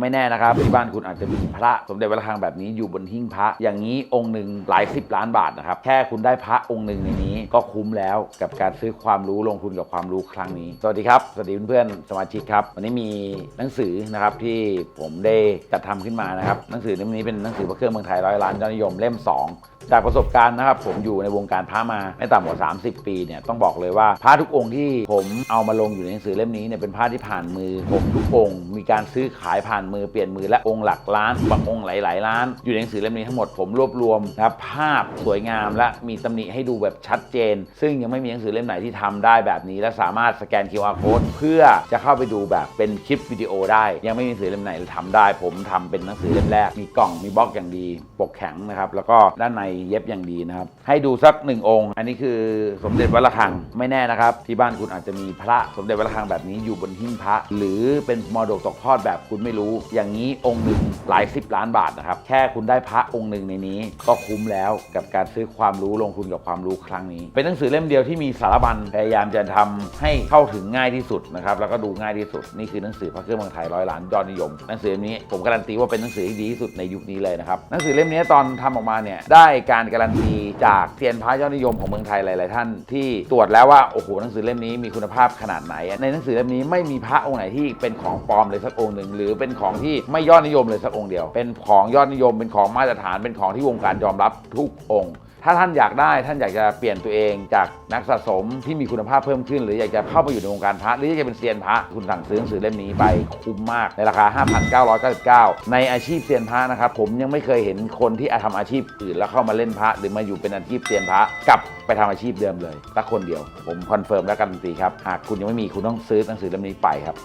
ไม่แน่นะครับที่บ้านคุณอาจจะมีพระสมเด็จวัดระฆังแบบนี้อยู่บนหิ้งพระ อย่างนี้องค์หนึ่งหลายสิบล้านบาทนะครับแค่คุณได้พระองค์หนึ่งในนี้ ก็คุ้มแล้วกับการซื้อความรู้ลงทุนกับความรู้ครั้งนี้ สวัสดีครับสวัสดีเพื่อนๆสมาชิกครับวันนี้มีหนังสือนะครับที่ผมได้จัดทำขึ้นมานะครับหนังสือเล่มนี้เป็นหนังสือพระเครื่องเมืองไทยร้อยล้านยอดนิยมเล่ม 2 จากประสบการณ์นะครับ ผมอยู่ในวงการพระมาไม่ต่ำกว่า 30 ปีเนี่ยต้องบอกเลยว่าพระทุกองค์ที่ผมเอามาลงอยู่ในหนังสือเล่มนี้เนี่ยเป็นพระที่ผ่านมือผมทุกองค์ มีการซื้อขายผ่านมือเปลี่ยนมือและองค์หลักล้านบางองค์หลายๆล้าน อยู่ในหนังสือเล่มนี้ทั้งหมดผมรวบรวมนะครับภาพสวยงามและมีตำหนิให้ดูแบบชัดเจน ซึ่งยังไม่มีหนังสือเล่มไหนที่ทำได้แบบนี้ และสามารถสแกน QR code เพื่อจะเข้าไปดูแบบเป็นคลิปวิดีโอได้ ยังไม่มีหนังสือเล่มไหนทำได้ ผมทำเป็นหนังสือเล่มแรกมีกล่องมีบล็อกอย่างดีปกแข็งนะครับแล้วก็ด้านในเย็บอย่างดีนะครับ ให้ดูสักหนึ่งองค์ อันนี้คือสมเด็จวัดระฆังไม่แน่นะครับ ที่บ้านคุณอาจจะมีพระสมเด็จวัดระฆังแบบนี้อยู่บนหิ้งพระ หรือเป็นมรดกตกทอดแบบคุณไม่รู้ อย่างนี้องค์หนึ่งหลายสิบล้านบาทนะครับ แค่คุณได้พระองค์หนึ่งในนี้ ก็คุ้มแล้วกับการซื้อความรู้ลงทุนกับความรู้ครั้งนี้ เป็นหนังสือเล่มเดียวที่มีสารบัญพยายามจะทำให้เข้าถึงง่ายที่สุดนะครับแล้วก็ดูง่ายที่สุดนี่คือหนังสือพระเครื่องเมืองไทยร้อยล้านยอดนิยมหนังสือเล่มนี้ผมการันตีว่าเป็นหนังสือที่ดีที่สุดในยุคนี้เลยนะครับหนังสือเล่มนี้ตอนทำออกมาเนี่ยได้การการันตีจากเซียนพระยอดนิยมของเมืองไทยหลาย ๆ ท่านที่ตรวจแล้วว่าโอ้โหหนังสือเล่มนี้มีคุณภาพขนาดไหน ในหนังสือเล่มนี้ไม่มีพระองค์ไหนที่เป็นของปลอมเลยสักองค์หนึ่งหรือเป็นของที่ไม่ยอดนิยมเลยสักองค์เดียว เป็นของยอดนิยมเป็นของมาตรฐานเป็นของที่วงการยอมรับทุกองค์ ถ้าท่านอยากได้ท่านอยากจะเปลี่ยนตัวเองจากนักสะสมที่มีคุณภาพเพิ่มขึ้น หรืออยากจะเข้าไปอยู่ในวงการพระหรืออยากจะเป็นเซียนพระคุณสั่งซื้อหนังสือเล่มนี้ไปคุ้มมากในราคา 5,999 ในอาชีพเซียนพระนะครับผมยังไม่เคยเห็นคนที่ทำอาชีพอื่นแล้วเข้ามาเล่นพระ หรือมาอยู่เป็นอาชีพเซียนพระกลับไปทำอาชีพเดิมเลยสักคนเดียว ผมคอนเฟิร์มและการันตีครับหากคุณยังไม่มีคุณต้องซื้อหนังสือเล่มนี้ไปครับ